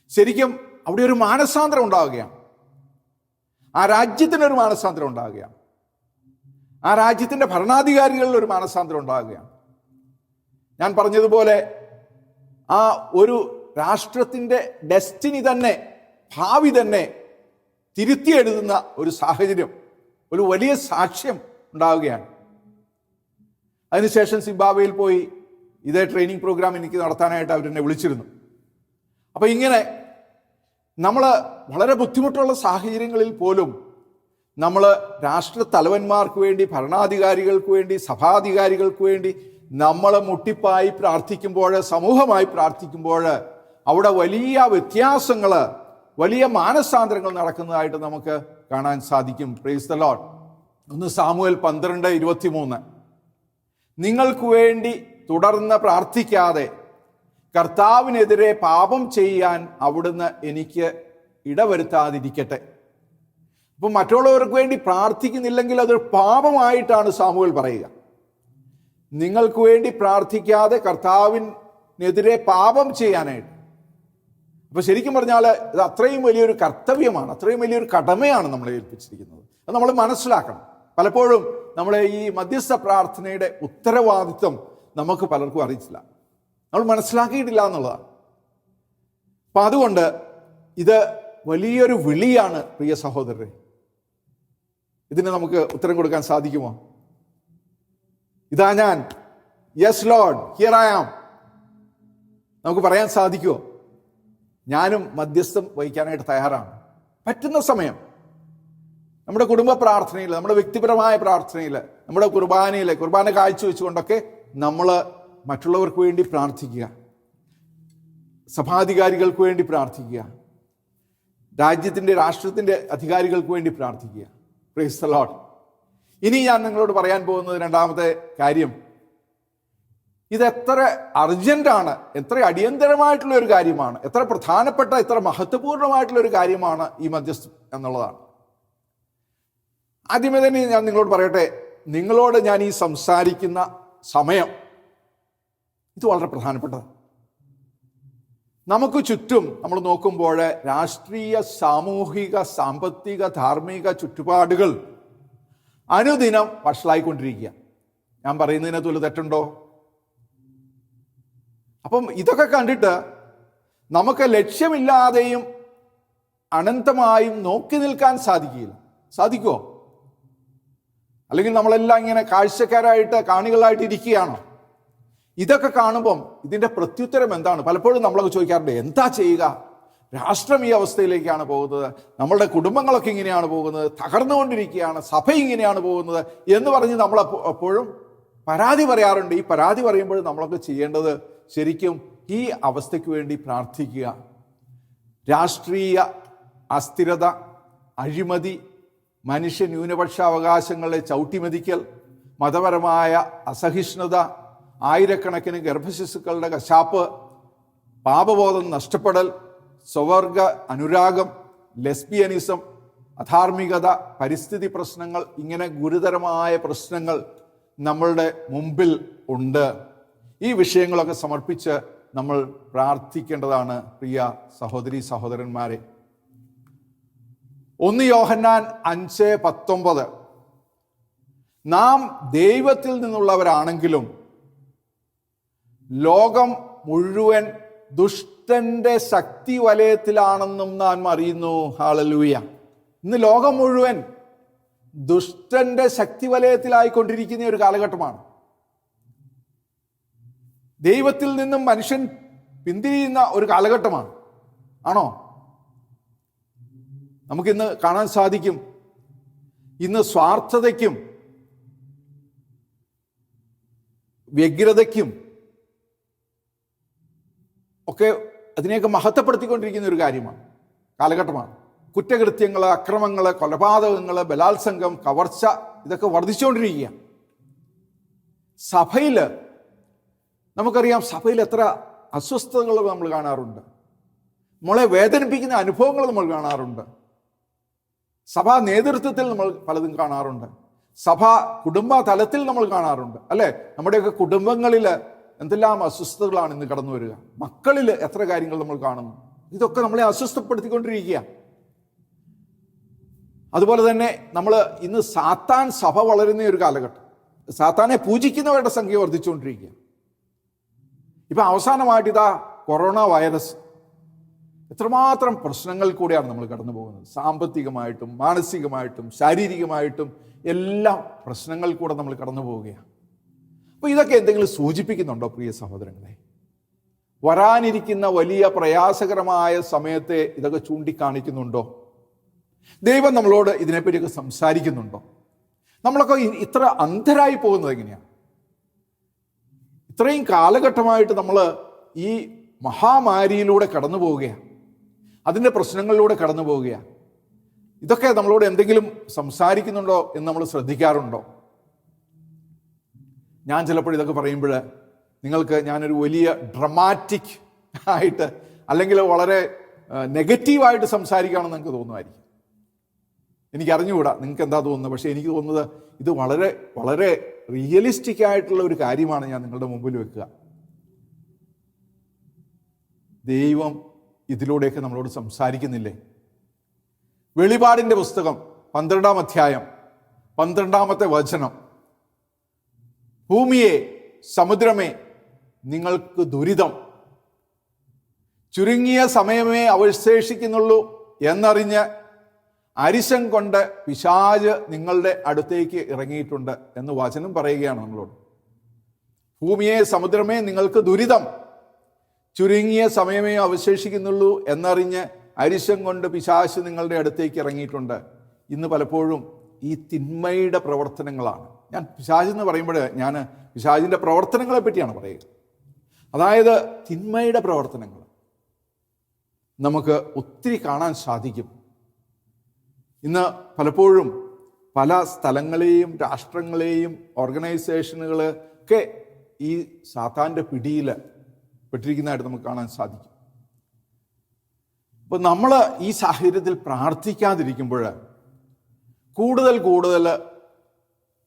ശരിക്കും അവിടെ ഒരു മാനസാന്തരം ഉണ്ടാവുകയാണ്. ആ രാജ്യത്തിനൊരു മാനസാന്തരം ഉണ്ടാവുകയാണ്. ആ രാജ്യത്തിന്റെ ഭരണാധികാരികളിൽ ഒരു മാനസാന്തരം ഉണ്ടാവുകയാണ്. ഞാൻ പറഞ്ഞതുപോലെ ആ ഒരു രാഷ്ട്രത്തിന്റെ ഡെസ്റ്റിനി തന്നെ ഭാവി തന്നെ തിരുത്തി എഴുതുന്ന ഒരു സാഹചര്യം ഒരു വലിയ സാക്ഷ്യം ഉണ്ടാവുകയാണ്. അതിനുശേഷം സിംബാബ്വേയിൽ പോയി ഇതേ ട്രെയിനിങ് പ്രോഗ്രാം എനിക്ക് നടത്താനായിട്ട് അവരെന്നെ വിളിച്ചിരുന്നു. അപ്പോൾ ഇങ്ങനെ നമ്മൾ വളരെ ബുദ്ധിമുട്ടുള്ള സാഹചര്യങ്ങളിൽ പോലും നമ്മൾ രാഷ്ട്ര തലവന്മാർക്ക് വേണ്ടി ഭരണാധികാരികൾക്ക് വേണ്ടി സഭാധികാരികൾക്ക് വേണ്ടി നമ്മൾ മുട്ടിപ്പായി പ്രാർത്ഥിക്കുമ്പോൾ സമൂഹമായി പ്രാർത്ഥിക്കുമ്പോൾ അവിടെ വലിയ വ്യത്യാസങ്ങൾ വലിയ മാനസാന്തരങ്ങൾ നടക്കുന്നതായിട്ട് നമുക്ക് കാണാൻ സാധിക്കും. പ്രൈസ് ദ ലോഡ് ഒന്ന് സാമുവൽ പന്ത്രണ്ട് ഇരുപത്തി മൂന്ന് നിങ്ങൾക്ക് വേണ്ടി തുടർന്ന് പ്രാർത്ഥിക്കാതെ കർത്താവിനെതിരെ പാപം ചെയ്യാൻ അവിടുന്ന് എനിക്ക് ഇടവരുത്താതിരിക്കട്ടെ. അപ്പം മറ്റുള്ളവർക്ക് വേണ്ടി പ്രാർത്ഥിക്കുന്നില്ലെങ്കിൽ അതൊരു പാപമായിട്ടാണ് സാമുവൽ പറയുക. നിങ്ങൾക്ക് വേണ്ടി പ്രാർത്ഥിക്കാതെ കർത്താവിനെതിരെ പാപം ചെയ്യാനായിട്ട്. അപ്പൊ ശരിക്കും പറഞ്ഞാൽ ഇത് അത്രയും വലിയൊരു കർത്തവ്യമാണ് അത്രയും വലിയൊരു കടമയാണ് നമ്മളെ ഏൽപ്പിച്ചിരിക്കുന്നത്. അത് നമ്മൾ മനസ്സിലാക്കണം. പലപ്പോഴും നമ്മളെ ഈ മധ്യസ്ഥ പ്രാർത്ഥനയുടെ ഉത്തരവാദിത്വം നമുക്ക് പലർക്കും അറിയിച്ചില്ല. നമ്മൾ മനസ്സിലാക്കിയിട്ടില്ല എന്നുള്ളതാണ്. അപ്പൊ അതുകൊണ്ട് ഇത് വലിയൊരു വിളിയാണ് പ്രിയ സഹോദരരെ. ഇതിന് നമുക്ക് ഉത്തരം കൊടുക്കാൻ സാധിക്കുമോ? ഇതാ ഞാൻ. Yes lord here I am നമുക്ക് പറയാൻ സാധിക്കുമോ ഞാനും മധ്യസ്ഥം വഹിക്കാനായിട്ട് തയ്യാറാണ്. പറ്റുന്ന സമയം. നമ്മുടെ കുടുംബ പ്രാർത്ഥനയിൽ നമ്മുടെ വ്യക്തിപരമായ പ്രാർത്ഥനയിൽ നമ്മുടെ കുർബാനയിൽ കുർബാന കാഴ്ചവെച്ചുകൊണ്ടൊക്കെ നമ്മൾ മറ്റുള്ളവർക്ക് വേണ്ടി പ്രാർത്ഥിക്കുക. സഭാധികാരികൾക്ക് വേണ്ടി പ്രാർത്ഥിക്കുക. രാജ്യത്തിന്റെ രാഷ്ട്രത്തിന്റെ അധികാരികൾക്ക് വേണ്ടി പ്രാർത്ഥിക്കുക. പ്രൈസ് ദ ലോർഡ് ഇനി ഞാൻ നിങ്ങളോട് പറയാൻ പോകുന്നത് രണ്ടാമത്തെ കാര്യം. ഇത് എത്ര അർജന്റാണ് എത്ര അടിയന്തരമായിട്ടുള്ള ഒരു കാര്യമാണ് എത്ര പ്രധാനപ്പെട്ട എത്ര മഹത്വപൂർണമായിട്ടുള്ള ഒരു കാര്യമാണ് ഈ മധ്യസ്ഥം എന്നുള്ളതാണ്. ആദ്യമേ തന്നെ ഞാൻ നിങ്ങളോട് പറയട്ടെ നിങ്ങളോട് ഞാൻ ഈ സംസാരിക്കുന്ന സമയം ഇത് വളരെ പ്രധാനപ്പെട്ടതാണ്. നമുക്ക് ചുറ്റും നമ്മൾ നോക്കുമ്പോൾ രാഷ്ട്രീയ സാമൂഹിക സാമ്പത്തിക ധാർമ്മിക ചുറ്റുപാടുകൾ അനുദിനം വഷളായിക്കൊണ്ടിരിക്കുക. ഞാൻ പറയുന്നതിനകത്ത് വല്ല തെറ്റുണ്ടോ? അപ്പം ഇതൊക്കെ കണ്ടിട്ട് നമുക്ക് ലക്ഷ്യമില്ലാതെയും അനന്തമായും നോക്കി നിൽക്കാൻ സാധിക്കില്ല. സാധിക്കുമോ അല്ലെങ്കിൽ നമ്മളെല്ലാം ഇങ്ങനെ കാഴ്ചക്കാരായിട്ട് കാണികളായിട്ട് ഇരിക്കുകയാണോ? ഇതൊക്കെ കാണുമ്പം ഇതിന്റെ പ്രത്യുത്തരം എന്താണ്? പലപ്പോഴും നമ്മളൊക്കെ ചോദിക്കാറുണ്ട് എന്താ ചെയ്യുക? രാഷ്ട്രം ഈ അവസ്ഥയിലേക്കാണ് പോകുന്നത്. നമ്മളുടെ കുടുംബങ്ങളൊക്കെ ഇങ്ങനെയാണ് പോകുന്നത്. തകർന്നുകൊണ്ടിരിക്കുകയാണ്. സഭ ഇങ്ങനെയാണ് പോകുന്നത് എന്ന് പറഞ്ഞ് നമ്മൾ എപ്പോഴും പരാതി പറയാറുണ്ട്. ഈ പരാതി പറയുമ്പോൾ നമ്മളൊക്കെ ചെയ്യേണ്ടത് ശരിക്കും ഈ അവസ്ഥയ്ക്ക് വേണ്ടി പ്രാർത്ഥിക്കുക. രാഷ്ട്രീയ അസ്ഥിരത അഴിമതി മനുഷ്യ ന്യൂനപക്ഷ അവകാശങ്ങളെ ചവിട്ടിമതിക്കൽ മതപരമായ അസഹിഷ്ണുത ആയിരക്കണക്കിന് ഗർഭശിശുക്കളുടെ കശാപ്പ് പാപബോധം നഷ്ടപ്പെടൽ സ്വവർഗ അനുരാഗം ലെസ്ബിയനിസം അധാർമികത പരിസ്ഥിതി പ്രശ്നങ്ങൾ ഇങ്ങനെ ഗുരുതരമായ പ്രശ്നങ്ങൾ നമ്മളുടെ മുമ്പിൽ ഉണ്ട്. ഈ വിഷയങ്ങളൊക്കെ സമർപ്പിച്ച് നമ്മൾ പ്രാർത്ഥിക്കേണ്ടതാണ് പ്രിയ സഹോദരി സഹോദരന്മാരെ. ഒന്ന് യോഹന്നാൻ അഞ്ച് പത്തൊമ്പത്. നാം ദൈവത്തിൽ നിന്നുള്ളവരാണെങ്കിലും ലോകം മുഴുവൻ ദുഷ്ടന്റെ ശക്തി വലയത്തിലാണെന്നും നാം അറിയുന്നു. ഹാളലൂയ ഇന്ന് ലോകം മുഴുവൻ ദുഷ്ടന്റെ ശക്തി വലയത്തിലായിക്കൊണ്ടിരിക്കുന്ന ഒരു കാലഘട്ടമാണ്. ദൈവത്തിൽ നിന്നും മനുഷ്യൻ പിന്തിരിയുന്ന ഒരു കാലഘട്ടമാണ്. ആണോ? നമുക്കിന്ന് കാണാൻ സാധിക്കും. ഇന്ന് സ്വാർത്ഥതയ്ക്കും വ്യഗ്രതയ്ക്കും ഒക്കെ അതിനെയൊക്കെ മഹത്വപ്പെടുത്തിക്കൊണ്ടിരിക്കുന്ന ഒരു കാര്യമാണ്. കാലഘട്ടമാണ്. കുറ്റകൃത്യങ്ങൾ അക്രമങ്ങൾ കൊലപാതകങ്ങൾ ബലാത്സംഗം കവർച്ച ഇതൊക്കെ വർദ്ധിച്ചുകൊണ്ടിരിക്കുകയാണ്. സഭയിൽ നമുക്കറിയാം സഭയിൽ എത്ര അസ്വസ്ഥതകൾ നമ്മൾ കാണാറുണ്ട്. നമ്മളെ വേദനിപ്പിക്കുന്ന അനുഭവങ്ങൾ നമ്മൾ കാണാറുണ്ട്. സഭാ നേതൃത്വത്തിൽ നമ്മൾ പലതും കാണാറുണ്ട്. സഭ കുടുംബ തലത്തിൽ നമ്മൾ കാണാറുണ്ട്. അല്ലേ? നമ്മുടെയൊക്കെ കുടുംബങ്ങളിൽ എന്തെല്ലാം അസ്വസ്ഥതകളാണ് ഇന്ന് കടന്നു വരിക. മക്കളിൽ എത്ര കാര്യങ്ങൾ നമ്മൾ കാണുന്നു. ഇതൊക്കെ നമ്മളെ അസ്വസ്ഥപ്പെടുത്തിക്കൊണ്ടിരിക്കുക. അതുപോലെ തന്നെ നമ്മൾ ഇന്ന് സാത്താൻ സഭ വളരുന്ന ഒരു കാലഘട്ടം. സാത്താനെ പൂജിക്കുന്നവരുടെ സംഖ്യ വർദ്ധിച്ചുകൊണ്ടിരിക്കുക. ഇപ്പം അവസാനമായിട്ട് ഇതാ കൊറോണ വൈറസ്. എത്രമാത്രം പ്രശ്നങ്ങൾ കൂടിയാണ് നമ്മൾ കടന്നു പോകുന്നത്. സാമ്പത്തികമായിട്ടും മാനസികമായിട്ടും ശാരീരികമായിട്ടും എല്ലാം പ്രശ്നങ്ങൾ കൂടെ നമ്മൾ കടന്നു പോവുകയാണ്. അപ്പോൾ ഇതൊക്കെ എന്തെങ്കിലും സൂചിപ്പിക്കുന്നുണ്ടോ പ്രിയ സഹോദരങ്ങളെ? വരാനിരിക്കുന്ന വലിയ പ്രയാസകരമായ സമയത്തെ ഇതൊക്കെ ചൂണ്ടിക്കാണിക്കുന്നുണ്ടോ? ദൈവം നമ്മളോട് ഇതിനെപ്പറ്റിയൊക്കെ സംസാരിക്കുന്നുണ്ടോ? നമ്മളൊക്കെ ഇത്ര അന്ധരായി പോകുന്നത് എങ്ങനെയാണ് ഇത്രയും കാലഘട്ടമായിട്ട് നമ്മൾ ഈ മഹാമാരിയിലൂടെ കടന്നു പോവുകയാണ് അതിന്റെ പ്രശ്നങ്ങളിലൂടെ കടന്നു പോവുകയാണ് ഇതൊക്കെ നമ്മളോട് എന്തെങ്കിലും സംസാരിക്കുന്നുണ്ടോ എന്ന് നമ്മൾ ശ്രദ്ധിക്കാറുണ്ടോ? ഞാൻ ചിലപ്പോൾ ഇതൊക്കെ പറയുമ്പോൾ നിങ്ങൾക്ക് ഞാനൊരു വലിയ ഡ്രമാറ്റിക് ആയിട്ട് അല്ലെങ്കിൽ വളരെ നെഗറ്റീവായിട്ട് സംസാരിക്കുകയാണെന്ന് നിങ്ങൾക്ക് തോന്നുമായിരിക്കും. എനിക്ക് അറിഞ്ഞുകൂടാ നിങ്ങൾക്ക് എന്താ തോന്നുന്നത്? പക്ഷേ എനിക്ക് തോന്നുന്നത് ഇത് വളരെ വളരെ റിയലിസ്റ്റിക് ആയിട്ടുള്ള ഒരു കാര്യമാണ് ഞാൻ നിങ്ങളുടെ മുമ്പിൽ വെക്കുക. ദൈവം ഇതിലൂടെയൊക്കെ നമ്മളോട് സംസാരിക്കുന്നില്ലേ? വെളിപാടിന്റെ പുസ്തകം പന്ത്രണ്ടാം അധ്യായം പന്ത്രണ്ടാമത്തെ വചനം. ഭൂമിയെ സമുദ്രമേ നിങ്ങൾക്ക് ദുരിതം. ചുരുങ്ങിയ സമയമേ അവശേഷിക്കുന്നുള്ളൂ എന്നറിഞ്ഞ് അരിശം കൊണ്ട് പിശാജ് നിങ്ങളുടെ അടുത്തേക്ക് ഇറങ്ങിയിട്ടുണ്ട് എന്ന് വചനം പറയുകയാണ് നമ്മളോട്. ഭൂമിയെ സമുദ്രമേ നിങ്ങൾക്ക് ദുരിതം. ചുരുങ്ങിയ സമയമേ അവശേഷിക്കുന്നുള്ളൂ എന്നറിഞ്ഞ് അരിശം കൊണ്ട് പിശാശ് നിങ്ങളുടെ അടുത്തേക്ക് ഇറങ്ങിയിട്ടുണ്ട്. ഇന്ന് പലപ്പോഴും ഈ തിന്മയുടെ പ്രവർത്തനങ്ങളാണ്. ഞാൻ പിശാജ് എന്ന് പറയുമ്പോൾ ഞാൻ പിശാജിന്റെ പ്രവർത്തനങ്ങളെ പറ്റിയാണ് പറയുക. അതായത് തിന്മയുടെ പ്രവർത്തനങ്ങൾ നമുക്ക് ഒത്തിരി കാണാൻ സാധിക്കും. ഇന്ന് പലപ്പോഴും പല സ്ഥലങ്ങളെയും രാഷ്ട്രങ്ങളെയും ഓർഗനൈസേഷനുകൾ ഒക്കെ ഈ സാത്താന്റെ പിടിയിൽ പെട്ടിരിക്കുന്നതായിട്ട് നമുക്ക് കാണാൻ സാധിക്കും. അപ്പോൾ നമ്മൾ ഈ സാഹചര്യത്തിൽ പ്രാർത്ഥിക്കാതിരിക്കുമ്പോൾ കൂടുതൽ കൂടുതൽ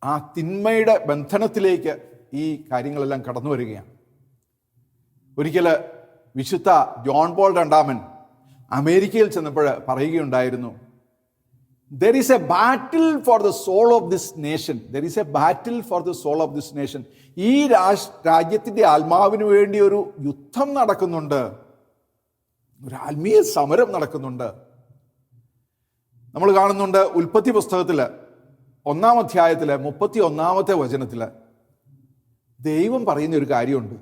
ആ തിന്മയുടെ ബന്ധനത്തിലേക്ക് ഈ കാര്യങ്ങളെല്ലാം കടന്നു വരികയാണ്. ഒരിക്കൽ വിശുദ്ധ ജോൺ പോൾ രണ്ടാമൻ അമേരിക്കയിൽ ചെന്നപ്പോൾ പറയുകയുണ്ടായിരുന്നു there is a battle for the soul of this nation there is a battle for the soul of this nation ഈ രാഷ് രാജ്യത്തിന്റെ ആത്മാവിന് വേണ്ടി ഒരു യുദ്ധം നടക്കുന്നുണ്ട്. ഒരു ആത്മീയ സമരം നടക്കുന്നുണ്ട്. നമ്മൾ കാണുന്നുണ്ട് ഉൽപ്പത്തി പുസ്തകത്തിൽ ഒന്നാം അധ്യായത്തിലെ മുപ്പത്തി ഒന്നാമത്തെ വചനത്തിൽ ദൈവം പറയുന്ന ഒരു കാര്യമുണ്ട്.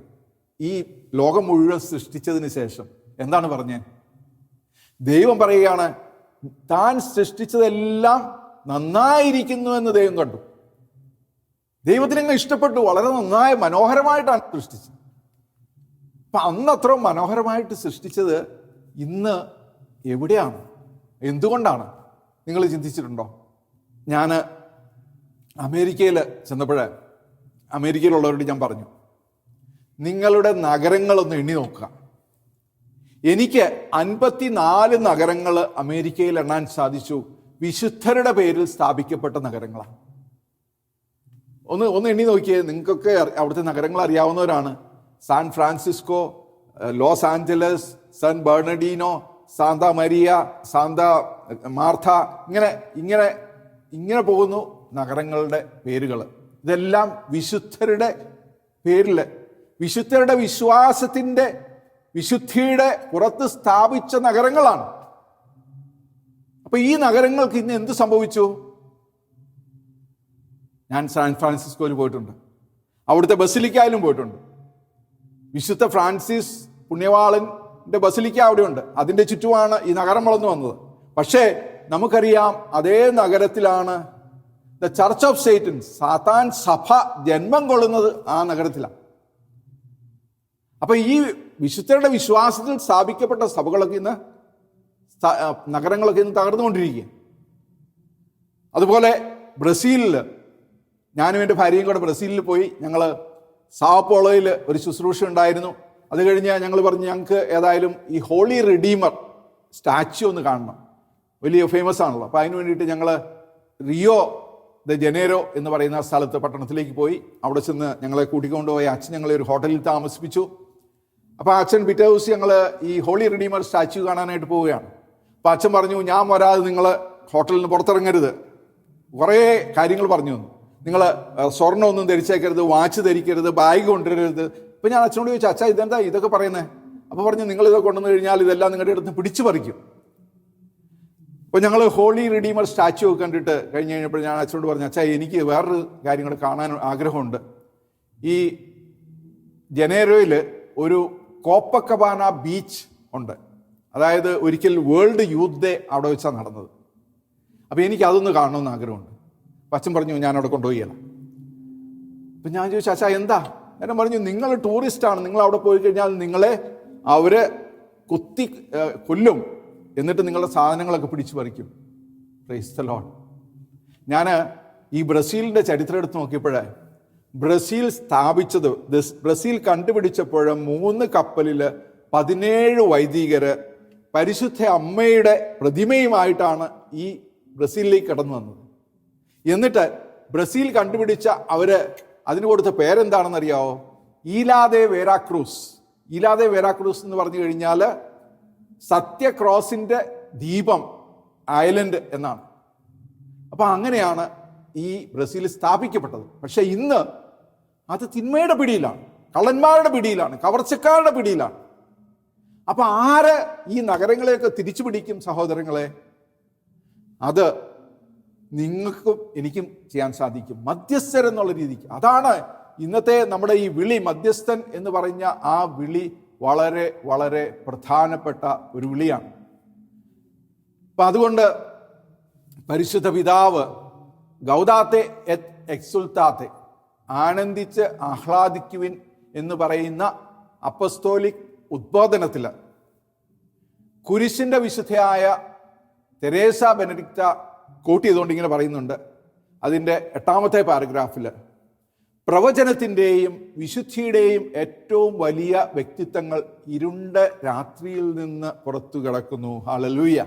ഈ ലോകം മുഴുവൻ സൃഷ്ടിച്ചതിന് ശേഷം എന്താണ് പറഞ്ഞത് ദൈവം പറയുകയാണ് താൻ സൃഷ്ടിച്ചതെല്ലാം നന്നായിരിക്കുന്നു എന്ന് ദൈവം കണ്ടു. ദൈവത്തിനങ്ങ് ഇഷ്ടപ്പെട്ടു. വളരെ നന്നായി മനോഹരമായിട്ടാണ് സൃഷ്ടിച്ചത്. അപ്പൊ അന്ന് അത്ര മനോഹരമായിട്ട് സൃഷ്ടിച്ചത് ഇന്ന് എവിടെയാണ്? എന്തുകൊണ്ടാണ്? നിങ്ങൾ ചിന്തിച്ചിട്ടുണ്ടോ? ഞാൻ അമേരിക്കയിൽ ചെന്നപ്പോൾ അമേരിക്കയിലുള്ളവരോട് ഞാൻ പറഞ്ഞു നിങ്ങളുടെ നഗരങ്ങളൊന്ന് എണ്ണി നോക്കുക. എനിക്ക് അൻപത്തിനാല് നഗരങ്ങൾ അമേരിക്കയിൽ എണ്ണാൻ സാധിച്ചു. വിശുദ്ധരുടെ പേരിൽ സ്ഥാപിക്കപ്പെട്ട നഗരങ്ങളാണ് ഒന്ന് ഒന്ന് എണ്ണി നോക്കിയേ നിങ്ങൾക്കൊക്കെ അവിടുത്തെ നഗരങ്ങൾ അറിയാവുന്നവരാണ്. San Francisco Los Angeles San Bernardino Santa Maria Santa Marta ഇങ്ങനെ ഇങ്ങനെ ഇങ്ങനെ പോകുന്നു നഗരങ്ങളുടെ പേരുകൾ ഇതെല്ലാം വിശുദ്ധരുടെ പേരിൽ വിശുദ്ധരുടെ വിശ്വാസത്തിന്റെ വിശുദ്ധിയുടെ പുറത്ത് സ്ഥാപിച്ച നഗരങ്ങളാണ്. അപ്പൊ ഈ നഗരങ്ങൾക്ക് ഇന്ന് എന്ത് സംഭവിച്ചു? ഞാൻ സാൻ ഫ്രാൻസിസ്കോയിൽ പോയിട്ടുണ്ട്. അവിടുത്തെ ബസിലിക്കായാലും പോയിട്ടുണ്ട്. വിശുദ്ധ ഫ്രാൻസിസ് പുണ്യവാളന്റെ ബസിലിക്ക അവിടെയുണ്ട്. അതിന്റെ ചുറ്റുമാണ് ഈ നഗരം വളർന്നു വന്നത്. പക്ഷേ നമുക്കറിയാം അതേ നഗരത്തിലാണ് ദ ചർച്ച് ഓഫ് സേറ്റൻ സാത്താൻ സഭ ജന്മം കൊള്ളുന്നത് ആ നഗരത്തിലാണ്. അപ്പൊ ഈ വിശുദ്ധരുടെ വിശ്വാസത്തിൽ സ്ഥാപിക്കപ്പെട്ട സഭകളൊക്കെ ഇന്ന് നഗരങ്ങളൊക്കെ ഇന്ന് തകർന്നുകൊണ്ടിരിക്കുക അതുപോലെ ബ്രസീലിൽ ഞാനും എന്റെ ഭാര്യയും കൂടെ ബ്രസീലിൽ പോയി ഞങ്ങൾ സാവപ്പോളയിൽ ഒരു ശുശ്രൂഷ ഉണ്ടായിരുന്നു. അത് കഴിഞ്ഞ് ഞങ്ങൾ പറഞ്ഞു ഞങ്ങൾക്ക് ഏതായാലും ഈ ഹോളി റിഡീമർ സ്റ്റാച്യു ഒന്ന് കാണണം. വലിയ ഫേമസ് ആണല്ലോ. അപ്പോൾ അതിന് വേണ്ടിയിട്ട് ഞങ്ങൾ റിയോ ദ ജനേരോ എന്ന് പറയുന്ന സ്ഥലത്ത് പട്ടണത്തിലേക്ക് പോയി. അവിടെ ചെന്ന് ഞങ്ങളെ കൂട്ടിക്കൊണ്ടുപോയി. അച്ഛൻ ഞങ്ങളെ ഒരു ഹോട്ടലിൽ താമസിപ്പിച്ചു. അപ്പോൾ അച്ഛൻ പിറ്റേ ദിവസം ഞങ്ങൾ ഈ ഹോളി റിഡീമർ സ്റ്റാച്യു കാണാനായിട്ട് പോവുകയാണ്. അപ്പോൾ അച്ഛൻ പറഞ്ഞു ഞാൻ വരാതെ നിങ്ങൾ ഹോട്ടലിൽ നിന്ന് പുറത്തിറങ്ങരുത്. കുറേ കാര്യങ്ങൾ പറഞ്ഞു നിങ്ങൾ സ്വർണമൊന്നും ധരിച്ചേക്കരുത് വാച്ച് ധരിക്കരുത് ബാഗ് കൊണ്ടുവരരുത് ഇപ്പം ഞാൻ അച്ഛനോട് ചോദിച്ചു അച്ഛാ ഇതെന്താ ഇതൊക്കെ പറയുന്നത് അപ്പോൾ പറഞ്ഞു നിങ്ങൾ ഇതൊക്കെ കൊണ്ടുവന്നു കഴിഞ്ഞാൽ ഇതെല്ലാം നിങ്ങളുടെ അടുത്ത് പിടിച്ചു പറിക്കും. അപ്പോൾ ഞങ്ങൾ ഹോളി റിഡീമർ സ്റ്റാച്ചു ഒക്കെ കണ്ടിട്ട് കഴിഞ്ഞ് കഴിഞ്ഞപ്പോൾ ഞാൻ അച്ഛനോട് പറഞ്ഞു അച്ഛാ എനിക്ക് വേറൊരു കാര്യങ്ങൾ കാണാൻ ആഗ്രഹമുണ്ട്. ഈ ജനേരോയിൽ ഒരു കോപ്പക്കബാന ബീച്ച് ഉണ്ട്. അതായത് ഒരിക്കൽ വേൾഡ് യൂത്ത് ഡേ അവിടെ വെച്ചാണ് നടന്നത്. അപ്പോൾ എനിക്ക് അതൊന്ന് കാണണമെന്ന് ആഗ്രഹമുണ്ട്. അപ്പം അച്ഛൻ പറഞ്ഞു ഞാൻ അവിടെ കൊണ്ടുപോയി അപ്പം ഞാൻ ചോദിച്ചു അച്ഛാ എന്താ? ഞാൻ പറഞ്ഞു നിങ്ങൾ ടൂറിസ്റ്റാണ്. നിങ്ങൾ അവിടെ പോയി കഴിഞ്ഞാൽ നിങ്ങളെ അവർ കുത്തി കൊല്ലും. എന്നിട്ട് നിങ്ങളുടെ സാധനങ്ങളൊക്കെ പിടിച്ചു പറിക്കും. ക്രൈസ്തലോൺ ഞാൻ ഈ ബ്രസീലിന്റെ ചരിത്രം എടുത്ത് നോക്കിയപ്പോഴേ ബ്രസീൽ സ്ഥാപിച്ചത് ബ്രസീൽ കണ്ടുപിടിച്ചപ്പോൾ മൂന്ന് കപ്പലിൽ പതിനേഴ് വൈദികര് പരിശുദ്ധ അമ്മയുടെ പ്രതിമയുമായിട്ടാണ് ഈ ബ്രസീലിലേക്ക് കടന്നു വന്നത്. എന്നിട്ട് ബ്രസീൽ കണ്ടുപിടിച്ച അവർ അതിന് കൊടുത്ത പേരെന്താണെന്നറിയാവോ ഈലാദെ വേരാക്രൂസ്. ഈലാദെ വേരാക്രൂസ് എന്ന് പറഞ്ഞു കഴിഞ്ഞാൽ സത്യക്രോസിന്റെ ദീപം ഐലൻഡ് എന്നാണ്. അപ്പോൾ അങ്ങനെയാണ് ഈ ബ്രസീൽ സ്ഥാപിക്കപ്പെട്ടത്. പക്ഷെ ഇന്ന് അത് തിന്മയുടെ പിടിയിലാണ്. കള്ളന്മാരുടെ പിടിയിലാണ്. കവർച്ചക്കാരുടെ പിടിയിലാണ്. അപ്പോൾ ആര് ഈ നഗരങ്ങളെയൊക്കെ തിരിച്ചു പിടിക്കും സഹോദരങ്ങളെ? അത് നിങ്ങൾക്കും എനിക്കും ചെയ്യാൻ സാധിക്കും. മധ്യസ്ഥർ എന്നുള്ള രീതിക്ക്. അതാണ് ഇന്നത്തെ നമ്മുടെ ഈ വിളി മധ്യസ്ഥൻ എന്ന് പറഞ്ഞ ആ വിളി വളരെ വളരെ പ്രധാനപ്പെട്ട ഒരു വിളിയാണ്. അപ്പൊ അതുകൊണ്ട് പരിശുദ്ധ പിതാവ് ഗൗദാത്തെ എത് എക്സുൽത്താത്തെ ആനന്ദിച്ച് ആഹ്ലാദിക്കുവിൻ എന്ന് പറയുന്ന അപ്പസ്തോലിക് ഉദ്ബോധനത്തിൽ കുരിശിന്റെ വിശുദ്ധയായ തെരേസ ബെനഡിക്ത കോട്ട് ചെയ്തുകൊണ്ട് ഇങ്ങനെ പറയുന്നുണ്ട്. അതിന്റെ എട്ടാമത്തെ പാരഗ്രാഫിൽ പ്രവചനത്തിന്റെയും വിശുദ്ധിയുടെയും ഏറ്റവും വലിയ വ്യക്തിത്വങ്ങൾ ഇരുണ്ട രാത്രിയിൽ നിന്ന് പുറത്തു കിടക്കുന്നു. ഹാളലൂയ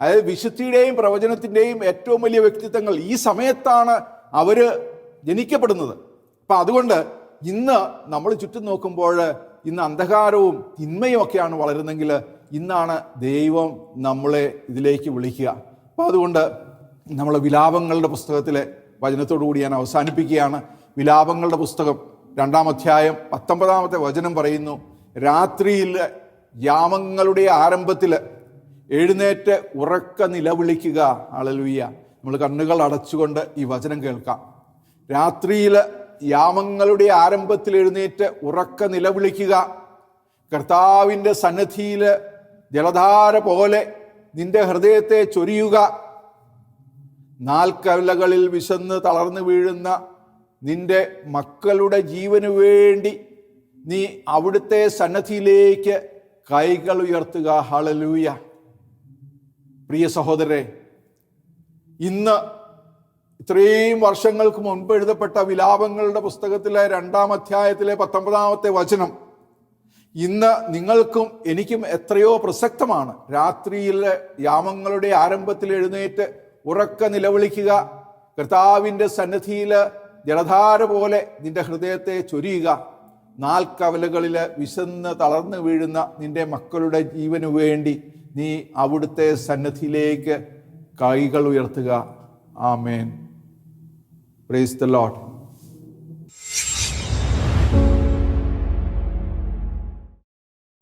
അതായത് വിശുദ്ധിയുടെയും പ്രവചനത്തിന്റെയും ഏറ്റവും വലിയ വ്യക്തിത്വങ്ങൾ ഈ സമയത്താണ് അവർ ജനിക്കപ്പെടുന്നത്. അപ്പം അതുകൊണ്ട് ഇന്ന് നമ്മൾ ചുറ്റും നോക്കുമ്പോൾ ഇന്ന് അന്ധകാരവും തിന്മയും ഒക്കെയാണ് വളരുന്നെങ്കിൽ ഇന്നാണ് ദൈവം നമ്മളെ ഇതിലേക്ക് വിളിക്കുക. അപ്പം അതുകൊണ്ട് നമ്മൾ വിലാപങ്ങളുടെ പുസ്തകത്തിലെ വചനത്തോടു കൂടി ഞാൻ അവസാനിപ്പിക്കുകയാണ്. വിലാപങ്ങളുടെ പുസ്തകം രണ്ടാം അധ്യായം പത്തൊമ്പതാമത്തെ വചനം പറയുന്നു രാത്രിയിൽ യാമങ്ങളുടെ ആരംഭത്തിൽ എഴുന്നേറ്റ് ഉറക്ക നിലവിളിക്കുക. അളലുയ്യ നമ്മൾ കണ്ണുകൾ അടച്ചുകൊണ്ട് ഈ വചനം കേൾക്കാം. രാത്രിയിൽ യാമങ്ങളുടെ ആരംഭത്തിൽ എഴുന്നേറ്റ് ഉറക്ക നിലവിളിക്കുക. കർത്താവിന്റെ സന്നദ്ധിയിൽ ജലധാര പോലെ നിന്റെ ഹൃദയത്തെ ചൊരിയുക. നാൽക്കവലകളിൽ വിശന്ന് തളർന്നു വീഴുന്ന നിന്റെ മക്കളുടെ ജീവനു വേണ്ടി നീ അവിടുത്തെ സന്നദ്ധിയിലേക്ക് കൈകൾ ഉയർത്തുക. ഹളലൂയ പ്രിയ സഹോദരരെ ഇന്ന് ഇത്രയും വർഷങ്ങൾക്ക് മുൻപ് എഴുതപ്പെട്ട വിലാപങ്ങളുടെ പുസ്തകത്തിലെ രണ്ടാം അധ്യായത്തിലെ പത്തൊമ്പതാമത്തെ വചനം ഇന്ന് നിങ്ങൾക്കും എനിക്കും എത്രയോ പ്രസക്തമാണ്. രാത്രിയിലെ യാമങ്ങളുടെ ആരംഭത്തിൽ എഴുന്നേറ്റ് ഉറക്ക നിലവിളിക്കുക കർത്താവിന്റെ സന്നിധിയിൽ ജലധാര പോലെ നിന്റെ ഹൃദയത്തെ ചൊരിയുക നാൽക്കവലകളിൽ വിശന്ന് തളർന്നു വീഴുന്ന നിന്റെ മക്കളുടെ ജീവനു വേണ്ടി നീ അവിടുത്തെ സന്നിധിയിലേക്ക് കൈകൾ ഉയർത്തുക. ആമേൻ. Praise the lot